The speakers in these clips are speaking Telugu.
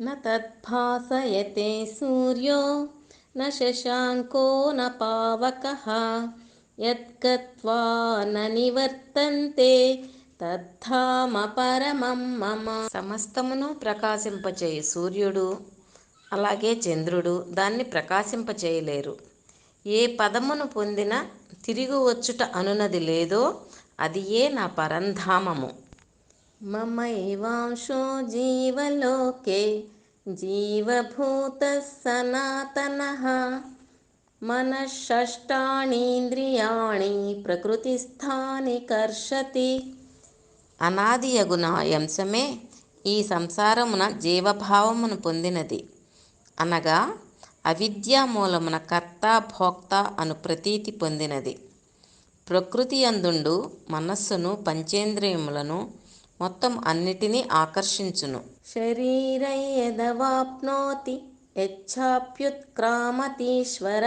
न तद्भासयते सूर्यो न शशाङ्को न पावकः यद्गत्वा न నివర్తంతే తద్ధామ పరమం మమ సమస్తమును ప్రకాశింపచేయి సూర్యుడు అలాగే చంద్రుడు దాన్ని ప్రకాశింపచేయలేరు ఏ పదమును పొందిన తిరిగి వచ్చుట అనునది లేదో అది ఏ నా పరంధామము మమైవాంశో జీవలోకే జీవభూత సనాతన. మనషష్టాణీంద్రియాణి ప్రకృతిస్థాని కర్షతి. అనాది అంశమే ఈ సంసారమున జీవభావమును పొందినది. అనగా అవిద్యా మూలమున కర్త భోక్త అను ప్రతీతి పొందినది. ప్రకృతి అందుండు మనస్సును పంచేంద్రియములను మొత్తం అన్నిటినీ ఆకర్షించును. శరీరయదవాప్నోతి యచ్చాప్యుత్క్రామతీశ్వర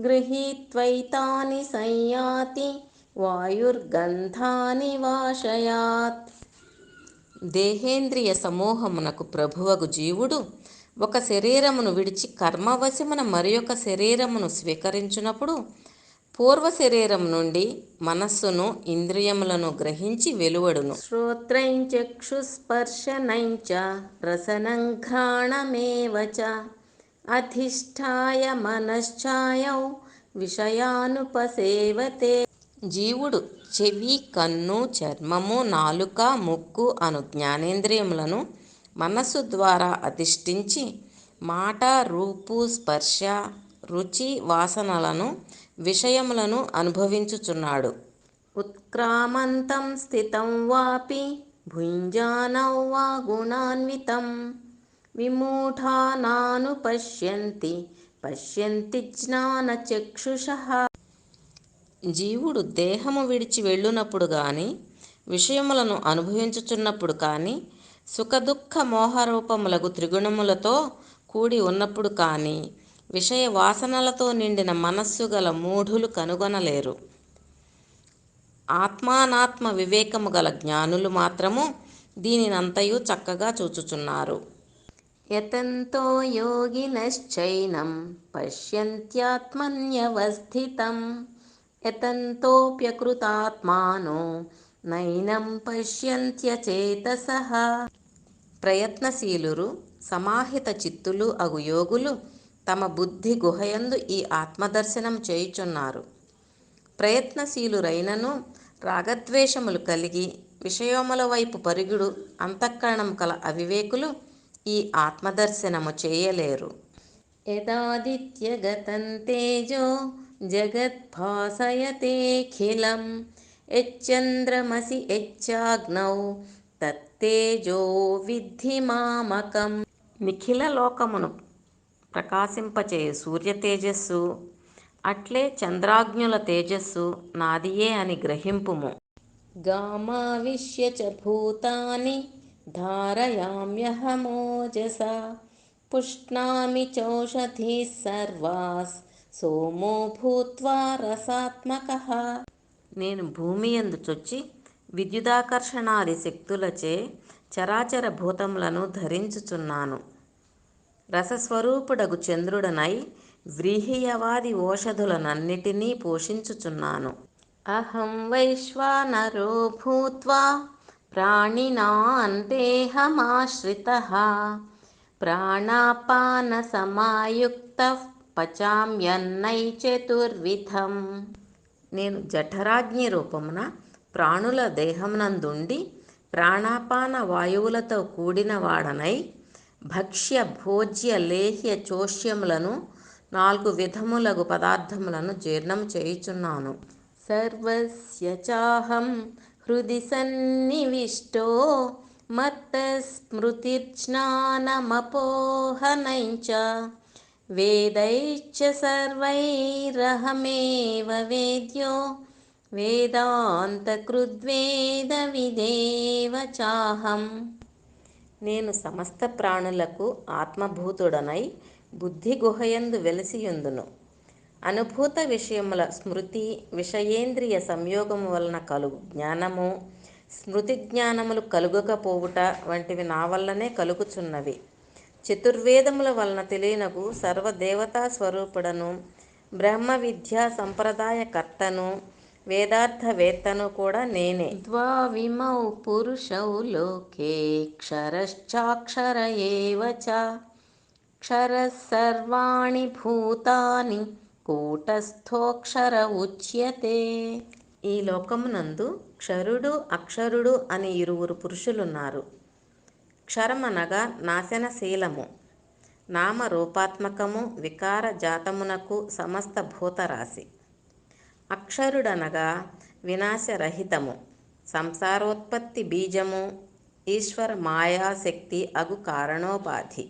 గృహీత్వైతాని సంయాతి వాయుర్గంధాని వాషయాత్ దేహేంద్రియ సమూహమునకు ప్రభువగు జీవుడు ఒక శరీరమును విడిచి కర్మవశమున మరి శరీరమును స్వీకరించినప్పుడు పూర్వ శరీరం నుండి మనస్సును ఇంద్రియములను గ్రహించి వెలువడును. శ్రోత్రైంచక్షుస్పర్శనైంచ రసనం ఘ్రాణమేవ చ అధిష్టాయ మనశ్చాయౌ విషయానుపసేవతే. జీవుడు చెవి కన్ను చర్మము నాలుక ముక్కు అను జ్ఞానేంద్రియములను మనస్సు ద్వారా అధిష్ఠించి మాట రూపు స్పర్శ రుచి వాసనలను విషయములను అనుభవించుచున్నాడు. ఉత్క్రామంతం స్థితం వాపి భుంజానౌ వా గుణాన్వితం. విమూఢానాను పశ్యంతి పశ్యంతి జ్ఞానచక్షుష జీవుడు దేహము విడిచి వెళ్ళునప్పుడు కానీ విషయములను అనుభవించుచున్నప్పుడు కానీ సుఖదుఖ మోహరూపములకు త్రిగుణములతో కూడి ఉన్నప్పుడు కానీ విషయ వాసనలతో నిండిన మనస్సు గల మూఢులు కనుగొనలేరు. ఆత్మానాత్మ వివేకము గల జ్ఞానులు మాత్రము దీనినంతయు చక్కగా చూచుచున్నారు. యతంతో యోగినశ్చైనం పశ్యంత్యాత్మన్యవస్థితం. యతంతోప్యకృతాత్మానో నైనం పశ్యంత్యచేతస. ప్రయత్నశీలురు సమాహిత చిత్తులు అగు యోగులు తమ బుద్ధి గుహయందు ఈ ఆత్మదర్శనం చేయుచున్నారు. ప్రయత్నశీలురైనను రాగద్వేషములు కలిగి విషయముల వైపు పరుగుడు అంతఃకరణం కల అవివేకులు ఈ ఆత్మదర్శనము చేయలేరు. యదాదిత్యగతం తేజో జగద్భాసయతేఖిలం యచ్చంద్రమసి యచ్చాగ్నౌ తత్తేజో విద్ధి మామకం. నిఖిల లోకమును ప్రకాశింపచేయు సూర్య తేజస్సు. అట్లే చంద్రాగ్నుల తేజస్సు నాదియే అని గ్రహింపుము. గామావిశ్య చ భూతాని ధారయామ్యహమోజస. పుష్ణామి చౌషధీ సర్వాస్ సోమో భూత్వా రసాత్మక. నేను భూమి ఎందు చొచ్చి విద్యుదాకర్షణాది శక్తులచే చరాచర భూతములను ధరించుచున్నాను. రసస్వరూపుడగు చంద్రుడనై వ్రీహియవాది ఓషధులనన్నిటినీ పోషించుచున్నాను. అహం వైశ్వానరో భూత్వా ప్రాణినాన్ దేహమాశ్రిత ప్రాణాపానసమాయుక్త పచామ్యన్నై చతుర్విధం. నేను జఠరాగ్ని రూపమున ప్రాణుల దేహమునందుండి ప్రాణాపాన వాయువులతో కూడిన వాడనై భక్ష్య భోజ్య లేహ్య చోష్యములను నాలుగు విధములగు పదార్థములను జీర్ణం చేయుచున్నాను. సర్వస్య చాహం హృది సన్నివిష్టో మత్తస్మృతిర్జ్ఞానమపోహనైంచ వేదైచ్చ సర్వైరహమేవ వేద్యో వేదాంతకృద్వేద విదేవ చాహం. నేను సమస్త ప్రాణులకు ఆత్మభూతుడనై బుద్ధి గుహయందు వెలసియుందును. అనుభూత విషయముల స్మృతి విషయేంద్రియ సంయోగము వలన కలుగు జ్ఞానము స్మృతి జ్ఞానములు కలుగకపోవుట వంటివి నా వల్లనే కలుగుచున్నవి. చతుర్వేదముల వలన తెలియనగు సర్వదేవతా స్వరూపుడను బ్రహ్మ విద్యా సంప్రదాయకర్తను వేదార్థవేత్తను కూడా నేనే. ద్వావిమౌ పురుషౌ లోకే క్షరశ్చాక్షర ఏవ చ. క్షరः సర్వాణి భూతాని కూటస్థోక్షర ఉచ్యతే. ఈ లోకమునందు క్షరుడు అక్షరుడు అని ఇరువురు పురుషులున్నారు. క్షరమనగా నాశనశీలము నామరూపాత్మకము వికార జాతమునకు సమస్త భూతరాశి. అక్షరుడనగా వినాశరహితము సంసారోత్పత్తి బీజము ఈశ్వర మాయాశక్తి అగు కారణోపాధి